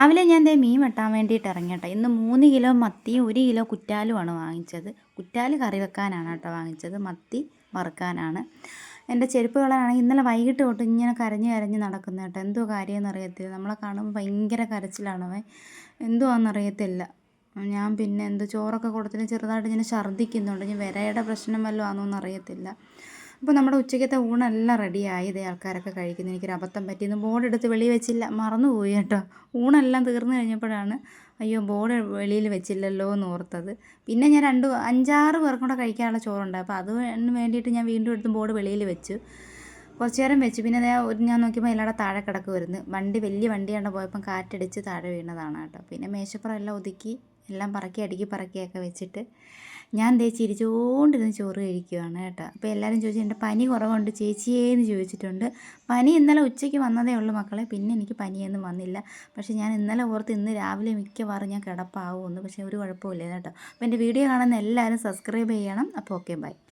രാവിലെ ഞാൻ ദേ മീൻ വെട്ടാൻ വേണ്ടിയിട്ട് ഇറങ്ങിയട്ടോ. ഇന്ന് മൂന്ന് കിലോ മത്തിയും ഒരു കിലോ കുറ്റാലുമാണ് വാങ്ങിച്ചത്. കുറ്റാൽ കറി വെക്കാനാണ് കേട്ടോ വാങ്ങിച്ചത്. മത്തി വറുക്കാനാണ്. എന്റെ ചെരുപ്പ് കളറാണെങ്കിൽ ഇന്നലെ വൈകിട്ട് തൊട്ട് ഇങ്ങനെ കരഞ്ഞ് കരഞ്ഞ് നടക്കുന്ന കേട്ടോ. എന്തോ കാര്യമെന്ന് അറിയത്തില്ല നമ്മളെ കാണുമ്പോൾ ഭയങ്കര കരച്ചിലാണ് അവൻ. എന്തുവാണെന്നറിയത്തില്ല ഞാൻ പിന്നെ എന്തോ ചോറൊക്കെ കൊടുത്തിട്ട് ചെറുതായിട്ട് ഇങ്ങനെ ഛർദ്ദിക്കുന്നുണ്ട്. ഇനി വിരയുടെ പ്രശ്നം വല്ലതും ആണോന്ന് അറിയത്തില്ല അപ്പോൾ നമ്മുടെ ഉച്ചയ്ക്കത്തെ ഊണെല്ലാം റെഡിയായി ഇതേ ആൾക്കാരൊക്കെ കഴിക്കുന്നു. എനിക്കൊരു അബദ്ധം പറ്റിയെന്ന് ബോർഡ് എടുത്ത് വെളിയിൽ വെച്ചില്ല. മറന്നുപോയി കേട്ടോ. ഊണെല്ലാം തീർന്നു കഴിഞ്ഞപ്പോഴാണ് അയ്യോ ബോർഡ് വെളിയിൽ വെച്ചില്ലല്ലോ എന്ന് ഓർത്തത്. പിന്നെ ഞാൻ രണ്ട് അഞ്ചാറ് പേർക്കും കൂടെ കഴിക്കാനുള്ള ചോറുണ്ട്. അപ്പോൾ അതിന് വേണ്ടിയിട്ട് ഞാൻ വീണ്ടും എടുത്ത് ബോർഡ് വെളിയിൽ വെച്ചു. കുറച്ച് നേരം വെച്ചു. പിന്നെ ഞാൻ നോക്കിയപ്പോൾ എല്ലാവരും താഴെ കിടക്കുമായിരുന്നു വണ്ടി വലിയ വണ്ടിയാണ് പോയപ്പം കാറ്റടിച്ച് താഴെ വീണതാണ് കേട്ടോ. പിന്നെ മേശപ്പുറം എല്ലാം ഒതുക്കി. എല്ലാം പറക്കി അടുക്കി പറക്കിയൊക്കെ വെച്ചിട്ട് ഞാൻ ദേ ചിരിച്ചുകൊണ്ടിരുന്ന് ചോറ് കഴിക്കുകയാണ് കേട്ടോ. അപ്പോൾ എല്ലാവരും ചോദിച്ചു എന്റെ പനി കുറവുണ്ട് ചേച്ചിയേന്ന് ചോദിച്ചിട്ടുണ്ട്. പനി ഇന്നലെ ഉച്ചയ്ക്ക് വന്നതേ ഉള്ളൂ മക്കളെ പിന്നെ എനിക്ക് പനിയൊന്നും വന്നില്ല. പക്ഷേ ഞാൻ ഇന്നലെ ഓർത്ത് ഇന്ന് രാവിലെ മിക്കവാറും ഞാൻ കിടപ്പാവുമെന്ന്. പക്ഷേ ഒരു കുഴപ്പമില്ല കേട്ടോ. അപ്പോൾ എന്റെ വീഡിയോ കാണുന്ന എല്ലാവരും സബ്സ്ക്രൈബ് ചെയ്യണം. അപ്പോൾ ഓക്കെ ബൈ